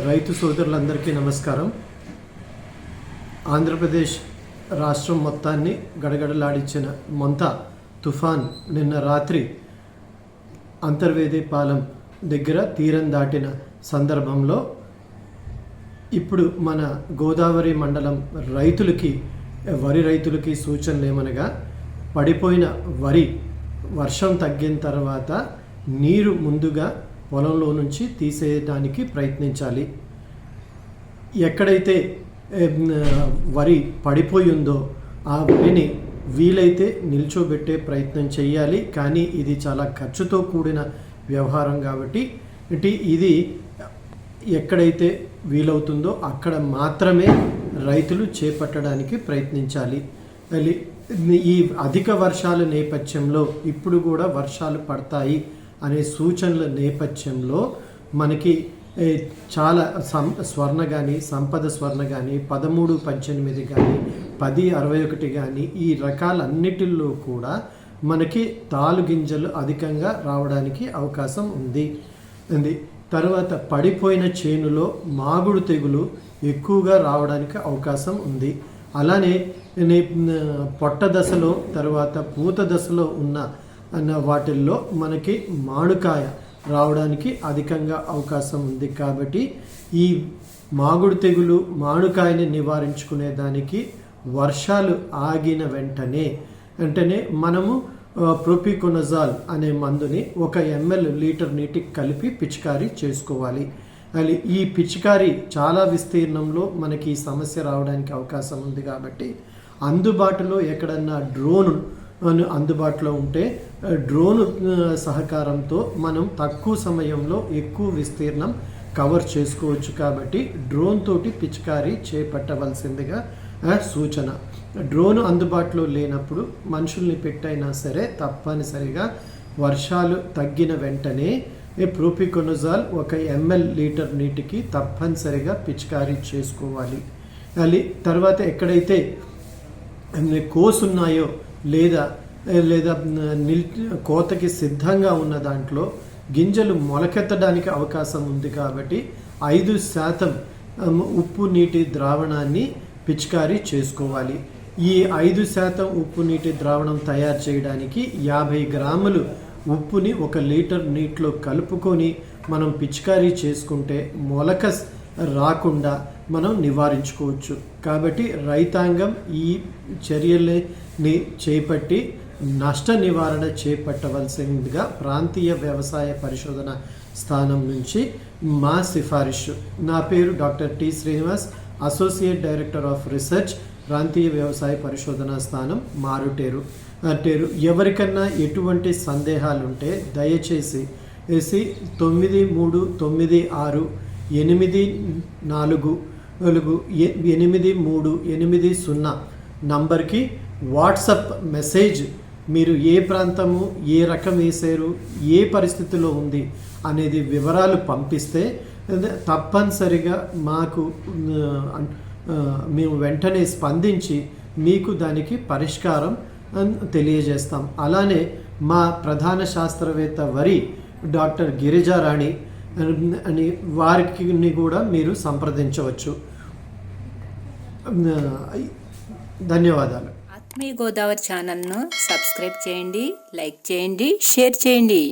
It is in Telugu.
రైతు సోదరులందరికీ నమస్కారం. ఆంధ్రప్రదేశ్ రాష్ట్రం మొత్తాన్ని గడగడలాడించిన మొంత తుఫాన్ నిన్న రాత్రి అంతర్వేది పాలెం దగ్గర తీరం దాటిన సందర్భంలో ఇప్పుడు మన గోదావరి మండలం రైతులకి వరి రైతులకి సూచనలు ఏమనగా పడిపోయిన వరి వర్షం తగ్గిన తర్వాత నీరు ముందుగా పొలంలో నుంచి తీసేయడానికి ప్రయత్నించాలి. ఎక్కడైతే వరి పడిపోయిందో ఆ వరిని వీలైతే నిల్చోబెట్టే ప్రయత్నం చేయాలి. కానీ ఇది చాలా ఖర్చుతో కూడిన వ్యవహారం కాబట్టి ఇది ఎక్కడైతే వీలవుతుందో అక్కడ మాత్రమే రైతులు చేపట్టడానికి ప్రయత్నించాలి. ఈ అధిక వర్షాల నేపథ్యంలో ఇప్పుడు కూడా వర్షాలు పడతాయి. అనే సూచనల నేపథ్యంలో మనకి చాలా సం స్వర్ణ కానీ సంపద స్వర్ణ కానీ పదమూడు పద్దెనిమిది కానీ పది అరవై ఒకటి కానీ ఈ రకాలన్నిటిల్లో కూడా మనకి తాలు గింజలు అధికంగా రావడానికి అవకాశం ఉంది. ఉంది. తర్వాత పడిపోయిన చేనులో మాగుడు తెగులు ఎక్కువగా రావడానికి అవకాశం ఉంది. అలానే పొట్ట దశలో తర్వాత పూత దశలో ఉన్న అన్న వాటిల్లో మనకి మామిడికాయ రావడానికి అధికంగా అవకాశం ఉంది కాబట్టి ఈ మాగుడు తెగులు మామిడికాయని నివారించుకునే దానికి వర్షాలు ఆగిన వెంటనే వెంటనే మనము ప్రొపికొనజాల్ అనే మందుని ఒక ఎంఎల్ లీటర్ నీటికి కలిపి పిచికారీ చేసుకోవాలి. అది ఈ పిచికారీ చాలా విస్తీర్ణంలో మనకి ఈ సమస్య రావడానికి అవకాశం ఉంది కాబట్టి అందుబాటులో ఎక్కడన్నా డ్రోన్ అందుబాటులో ఉంటే డ్రోన్ సహకారంతో మనం తక్కువ సమయంలో ఎక్కువ విస్తీర్ణం కవర్ చేసుకోవచ్చు కాబట్టి డ్రోన్ తోటి పిచికారీ చేపట్టవలసిందిగా ఆ, సూచన. డ్రోన్ అందుబాటులో లేనప్పుడు మనుషుల్ని పెట్టైనా సరే తప్పనిసరిగా వర్షాలు తగ్గిన వెంటనే ప్రోపికొనజాల్ ఒక ఎంఎల్ లీటర్ నీటికి తప్పనిసరిగా పిచికారీ చేసుకోవాలి. అది తర్వాత ఎక్కడైతే కోసున్నాయో లేదా లేదా నిల్ కోతకి సిద్ధంగా ఉన్న దాంట్లో గింజలు మొలకెత్తడానికి అవకాశం ఉంది కాబట్టి ఐదు శాతం ఉప్పు నీటి ద్రావణాన్ని పిచికారీ చేసుకోవాలి. ఈ ఐదు శాతం ఉప్పు నీటి ద్రావణం తయారు చేయడానికి యాభై గ్రాములు ఉప్పుని ఒక లీటర్ నీటిలో కలుపుకొని మనం పిచికారీ చేసుకుంటే మొలక రాకుండా మనం నివారించుకోవచ్చు. కాబట్టి రైతాంగం ఈ చర్యల్ని చేపట్టి నష్ట నివారణ చేపట్టవలసిందిగా ప్రాంతీయ వ్యవసాయ పరిశోధన స్థానం నుంచి మా సిఫారిషు నా పేరు doctor T Srinivas associate director of research ప్రాంతీయ వ్యవసాయ పరిశోధన స్థానం మారుటేరు. అంటేరు ఎవరికన్నా ఎటువంటి సందేహాలు ఉంటే దయచేసి వేసి తొమ్మిది మూడు తొమ్మిది ఆరు ఎనిమిది నాలుగు నాలుగు ఎ- ఎనిమిది మూడు ఎనిమిది సున్నా నంబర్కి వాట్సప్ మెసేజ్ మీరు ఏ ప్రాంతము ఏ రకం వేసారు ఏ పరిస్థితిలో ఉంది అనేది వివరాలు పంపిస్తే తప్పనిసరిగా మాకు మేము వెంటనే స్పందించి మీకు దానికి పరిష్కారం తెలియజేస్తాం. అలానే మా ప్రధాన శాస్త్రవేత్త వరి డాక్టర్ గిరిజారాణి అని వారికి కూడా మీరు సంప్రదించవచ్చు. ధన్యవాదాలు. ఆత్మీయ గోదావరి ఛానల్ను సబ్స్క్రైబ్ చేయండి లైక్ చేయండి షేర్ చేయండి.